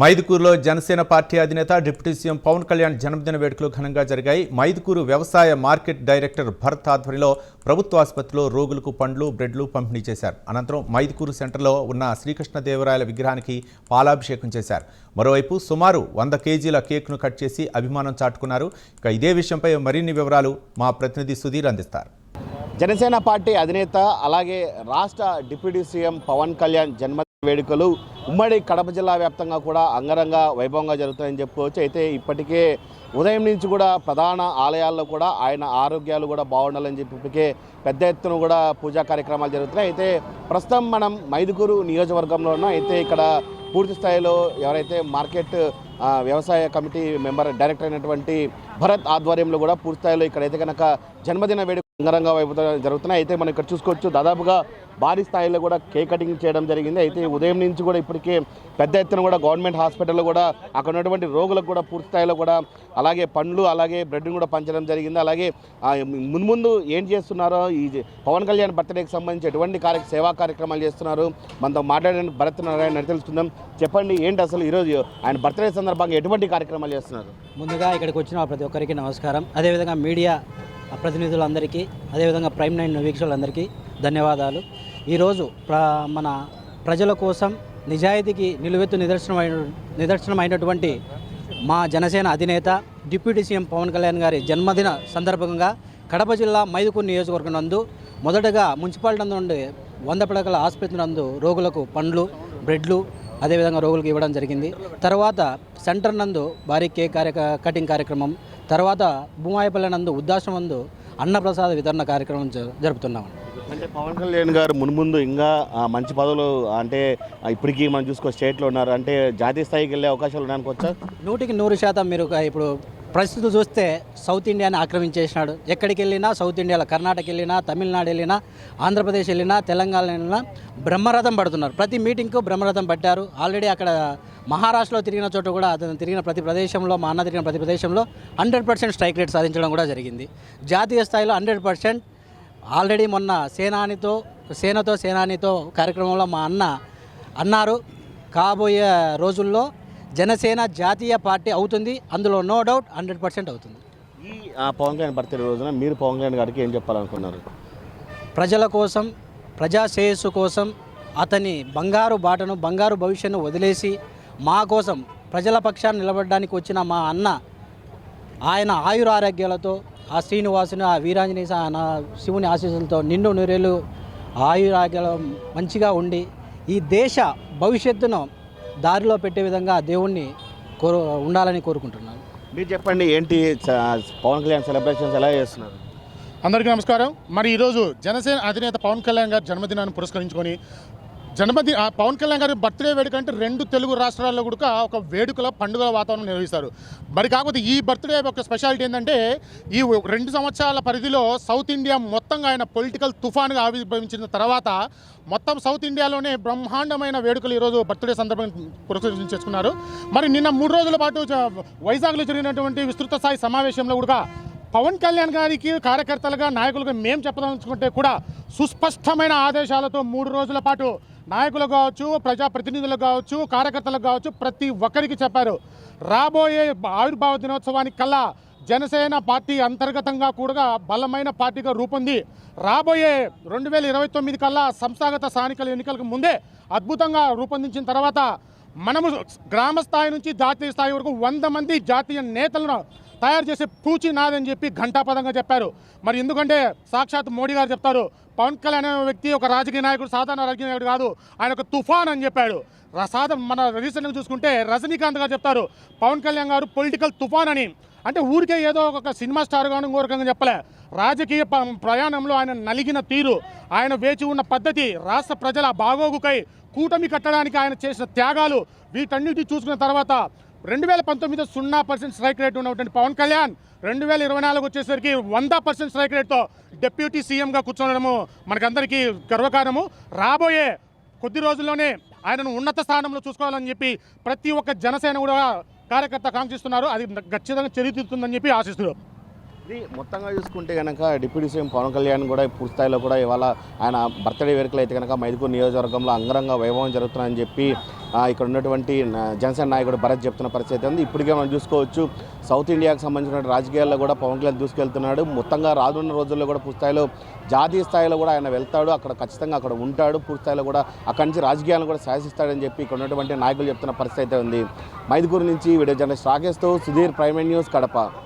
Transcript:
మైదుకూరులో Janasena party అధినేత deputy CM Pawan Kalyan జన్మదిన వేడుకలు ఘనంగా జరిగాయి. మైదుకూరు వ్యవసాయ మార్కెట్ డైరెక్టర్ భరత్ ఆధ్వర్యంలో ప్రభుత్వ ఆసుపత్రిలో రోగులకు పండ్లు బ్రెడ్లు పంపిణీ చేశారు. అనంతరం మైదుకూరు సెంటర్లో ఉన్న శ్రీకృష్ణదేవరాయల విగ్రహానికి పాలాభిషేకం చేశారు. మరోవైపు సుమారు వంద కేజీల కేక్ను కట్ చేసి అభిమానం చాటుకున్నారు. ఇక ఇదే విషయంపై మరిన్ని వివరాలు మా ప్రతినిధి సుధీర్ అందిస్తారు. జనసేన పార్టీ అధినేత అలాగే రాష్ట్ర డిప్యూటీ సీఎం పవన్ కళ్యాణ్ జన్మ వేడుకలు. ఉమ్మడి కడప జిల్లా వ్యాప్తంగా కూడా అంగరంగ వైభవంగా జరుగుతాయని చెప్పుకోవచ్చు. అయితే ఇప్పటికే ఉదయం నుంచి కూడా ప్రధాన ఆలయాల్లో కూడా ఆయన ఆరోగ్యాలు కూడా బాగుండాలని చెప్పి ఇప్పటికే పెద్ద ఎత్తున కూడా పూజా కార్యక్రమాలు జరుగుతున్నాయి. అయితే ప్రస్తుతం మనం మైదుకూరు నియోజకవర్గంలో ఉన్నాం. అయితే ఇక్కడ పూర్తి స్థాయిలో ఎవరైతే మార్కెట్ వ్యవసాయ కమిటీ మెంబర్ డైరెక్టర్ అయినటువంటి భరత్ ఆధ్వర్యంలో కూడా పూర్తి స్థాయిలో ఇక్కడైతే కనుక జన్మదిన వేడుక అంగరంగ వైభవం జరుగుతున్నాయి. అయితే మనం ఇక్కడ చూసుకోవచ్చు. దాదాపుగా భారీ స్థాయిలో కూడా కేక్ కటింగ్ చేయడం జరిగింది. అయితే ఉదయం నుంచి కూడా ఇప్పటికే పెద్ద ఎత్తున కూడా గవర్నమెంట్ హాస్పిటల్లో కూడా అక్కడ ఉన్నటువంటి రోగులకు కూడా పూర్తి స్థాయిలో కూడా అలాగే పండ్లు అలాగే బ్రెడ్ని కూడా పంచడం జరిగింది. అలాగే ముందు మున్ముందు ఏం చేస్తున్నారో ఈ పవన్ కళ్యాణ్ బర్త్డేకి సంబంధించి ఎటువంటి కార్య సేవా కార్యక్రమాలు చేస్తున్నారు? మనతో మాట్లాడిన భరత్ నారాయణ తెలుసుకుందాం. చెప్పండి ఏంటి అసలు ఈరోజు ఆయన బర్త్డే సందర్భంగా ఎటువంటి కార్యక్రమాలు చేస్తున్నారు? ముందుగా ఇక్కడికి వచ్చిన ప్రతి ఒక్కరికి నమస్కారం. అదేవిధంగా మీడియా ప్రతినిధులందరికీ అదేవిధంగా ప్రైమ్ నైన్ వీక్షకులందరికీ ధన్యవాదాలు. ఈరోజు ప్ర మన ప్రజల కోసం నిజాయితీకి నిలువెత్తు నిదర్శనమైన నిదర్శనమైనటువంటి మా జనసేన అధినేత డిప్యూటీ సీఎం పవన్ కళ్యాణ్ గారి జన్మదిన సందర్భంగా కడప జిల్లా మైదుకూరు నియోజకవర్గం నందు మొదటగా మున్సిపాలిటీ నుండి వంద పడకల ఆసుపత్రి నందు రోగులకు పండ్లు బ్రెడ్లు అదేవిధంగా రోగులకు ఇవ్వడం జరిగింది. తర్వాత సెంటర్ నందు భారీ కేక్ కార్యక కటింగ్ కార్యక్రమం తర్వాత భూమాయపల్లి నందు ఉద్దాశ్రమం నందు అన్నప్రసాద వితరణ కార్యక్రమం జ- జరుపుతున్నాం. అంటే పవన్ కళ్యాణ్ గారు మున్ముందు ఇంకా మంచి పదవులు అంటే ఇప్పటికీ మనం చూసుకో స్టేట్లో ఉన్నారు. అంటే జాతీయ స్థాయికి వెళ్ళే అవకాశాలు ఉన్నాయనుకోవచ్చా నూటికి నూరు శాతం మీరు ఒక ఇప్పుడు ప్రస్తుతం చూస్తే సౌత్ ఇండియాని ఆక్రమించేసినాడు. ఎక్కడికి వెళ్ళినా సౌత్ ఇండియాలో కర్ణాటక వెళ్ళినా తమిళనాడు వెళ్ళినా ఆంధ్రప్రదేశ్ వెళ్ళినా తెలంగాణ వెళ్ళినా బ్రహ్మరథం పడుతున్నారు. ప్రతి మీటింగ్కు బ్రహ్మరథం పట్టారు. ఆల్రెడీ అక్కడ మహారాష్ట్రలో తిరిగిన చోట కూడా అతను తిరిగిన ప్రతి ప్రదేశంలో మా అన్న తిరిగిన ప్రతి ప్రదేశంలో హండ్రెడ్ పర్సెంట్ స్ట్రైక్ రేట్ సాధించడం కూడా జరిగింది. జాతీయ స్థాయిలో హండ్రెడ్ పర్సెంట్ ఆల్రెడీ మొన్న సేనానితో సేనతో సేనానితో కార్యక్రమంలో మా అన్న అన్నారు. కాబోయే రోజుల్లో జనసేన జాతీయ పార్టీ అవుతుంది. అందులో నో డౌట్ హండ్రెడ్ పర్సెంట్ అవుతుంది. ఈ ఆ, పవన్ కళ్యాణ్ బర్త్డే రోజున మీరు పవన్ కళ్యాణ్ గారికి ఏం చెప్పాలనుకున్నారు? ప్రజల కోసం ప్రజా శ్రేయస్సు కోసం అతని బంగారు బాటను బంగారు భవిష్యత్తును వదిలేసి మా కోసం ప్రజల పక్షాన్ని నిలబడడానికి వచ్చిన మా అన్న ఆయన ఆయుర ఆరోగ్యాలతో ఆ శ్రీనివాసుని ఆ వీరాంజనేయ సా- నా శివుని ఆశీస్సులతో నిండు నూరేళ్ళు ఆయురాగ్యాలు మంచిగా ఉండి ఈ దేశ భవిష్యత్తును దారిలో పెట్టే విధంగా దేవుణ్ణి కోరు ఉండాలని కోరుకుంటున్నాను. మీరు చెప్పండి ఏంటి పవన్ కళ్యాణ్ సెలబ్రేషన్స్ ఎలా చేస్తున్నారు? అందరికీ నమస్కారం. మరి ఈరోజు జనసేన అధినేత పవన్ కళ్యాణ్ గారి జన్మదినాన్ని పురస్కరించుకొని జన్మది పవన్ కళ్యాణ్ గారి బర్త్డే వేడుక అంటే రెండు తెలుగు రాష్ట్రాల్లో కూడా ఒక వేడుకల పండుగ వాతావరణం నిర్వహిస్తారు. మరి కాకపోతే ఈ బర్త్డే యొక్క స్పెషాలిటీ ఏంటంటే ఈ రెండు సంవత్సరాల పరిధిలో సౌత్ ఇండియా మొత్తంగా ఆయన పొలిటికల్ తుఫాన్గా ఆవిర్భవించిన తర్వాత మొత్తం సౌత్ ఇండియాలోనే బ్రహ్మాండమైన వేడుకలు ఈరోజు బర్త్డే సందర్భంగా పురస్కరించేసుకున్నారు మరి నిన్న మూడు రోజుల పాటు వైజాగ్లో జరిగినటువంటి విస్తృత స్థాయి సమావేశంలో కూడా పవన్ కళ్యాణ్ గారికి కార్యకర్తలుగా నాయకులుగా మేము చెప్పదలుచుకుంటే కూడా సుస్పష్టమైన ఆదేశాలతో మూడు రోజుల పాటు నాయకులు కావచ్చు ప్రజాప్రతినిధులు కావచ్చు కార్యకర్తలకు కావచ్చు ప్రతి ఒక్కరికి చెప్పారు. రాబోయే ఆవిర్భావ దినోత్సవానికి కల్లా జనసేన పార్టీ అంతర్గతంగా కూడా బలమైన పార్టీగా రూపొంది. రాబోయే రెండు వేల ఇరవై తొమ్మిది కల్లా సంస్థాగత స్థానికల ఎన్నికలకు ముందే అద్భుతంగా రూపొందించిన తర్వాత మనము గ్రామ స్థాయి నుంచి జాతీయ స్థాయి వరకు వంద మంది జాతీయ నేతలను తయారు చేసే పూచి నాదని చెప్పి ఘంటాపదంగా చెప్పారు. మరి ఎందుకంటే సాక్షాత్ మోడీ గారు చెప్తారు పవన్ కళ్యాణ్ అనే వ్యక్తి ఒక రాజకీయ నాయకుడు సాధారణ రాజకీయ నాయకుడు కాదు ఆయన ఒక తుఫాన్ అని చెప్పాడు. ర- సాధ మన రీసెంట్గా చూసుకుంటే రజనీకాంత్ గారు చెప్తారు పవన్ కళ్యాణ్ గారు పొలిటికల్ తుఫాన్ అని. అంటే ఊరికే ఏదో ఒక సినిమా స్టార్ గాను ఇంకో రకంగా చెప్పలే. రాజకీయ ప్రయాణంలో ఆయన నలిగిన తీరు ఆయన వేచి ఉన్న పద్ధతి రాష్ట్ర ప్రజల బాగోగుకై కూటమి కట్టడానికి ఆయన చేసిన త్యాగాలు వీటన్నిటి చూసుకున్న తర్వాత రెండు వేల పంతొమ్మిది సున్నా పర్సెంట్ స్ట్రైక్ రేట్ ఉన్నటువంటి పవన్ కళ్యాణ్ రెండు వేల ఇరవై నాలుగు వచ్చేసరికి వంద పర్సెంట్ స్ట్రైక్ రేట్తో డిప్యూటీ సీఎంగా కూర్చోవడము మనకందరికీ గర్వకారణము. రాబోయే కొద్ది రోజుల్లోనే ఆయనను ఉన్నత స్థానంలో చూసుకోవాలని చెప్పి ప్రతి ఒక్క జనసేన కూడా కార్యకర్త కాంక్షిస్తున్నారు అది ఖచ్చితంగా చరిత్రుతుందని చెప్పి ఆశిస్తున్నారు. ఇది మొత్తంగా చూసుకుంటే కనుక డిప్యూటీ సీఎం పవన్ కళ్యాణ్ కూడా పూర్తి స్థాయిలో కూడా ఇవాళ ఆయన బర్త్డే వేడుకలు అయితే కనుక మైదుకూరు నియోజకవర్గంలో అంగరంగ వైభవం జరుగుతుందని చెప్పి ఇక్కడ ఉన్నటువంటి జనసేన నాయకుడు భరత్ చెప్తున్న పరిస్థితి ఉంది. ఇప్పటికే మనం చూసుకోవచ్చు సౌత్ ఇండియాకు సంబంధించిన రాజకీయాల్లో కూడా పవన్ కళ్యాణ్ దూసుకెళ్తున్నాడు. మొత్తంగా రానున్న రోజుల్లో కూడా పూర్తి స్థాయిలో జాతీయ స్థాయిలో కూడా ఆయన వెళ్తాడు. అక్కడ ఖచ్చితంగా అక్కడ ఉంటాడు. పూర్తి స్థాయిలో కూడా అక్కడి నుంచి రాజకీయాలను కూడా శాసిస్తాడని చెప్పి ఇక్కడ ఉన్నటువంటి నాయకులు చెప్తున్న పరిస్థితి అయితే ఉంది. మైదుకూరు నుంచి వీడియో జర్నలిస్ట్ రాకేష్తో సుధీర్ ప్రైమ్ న్యూస్ కడప.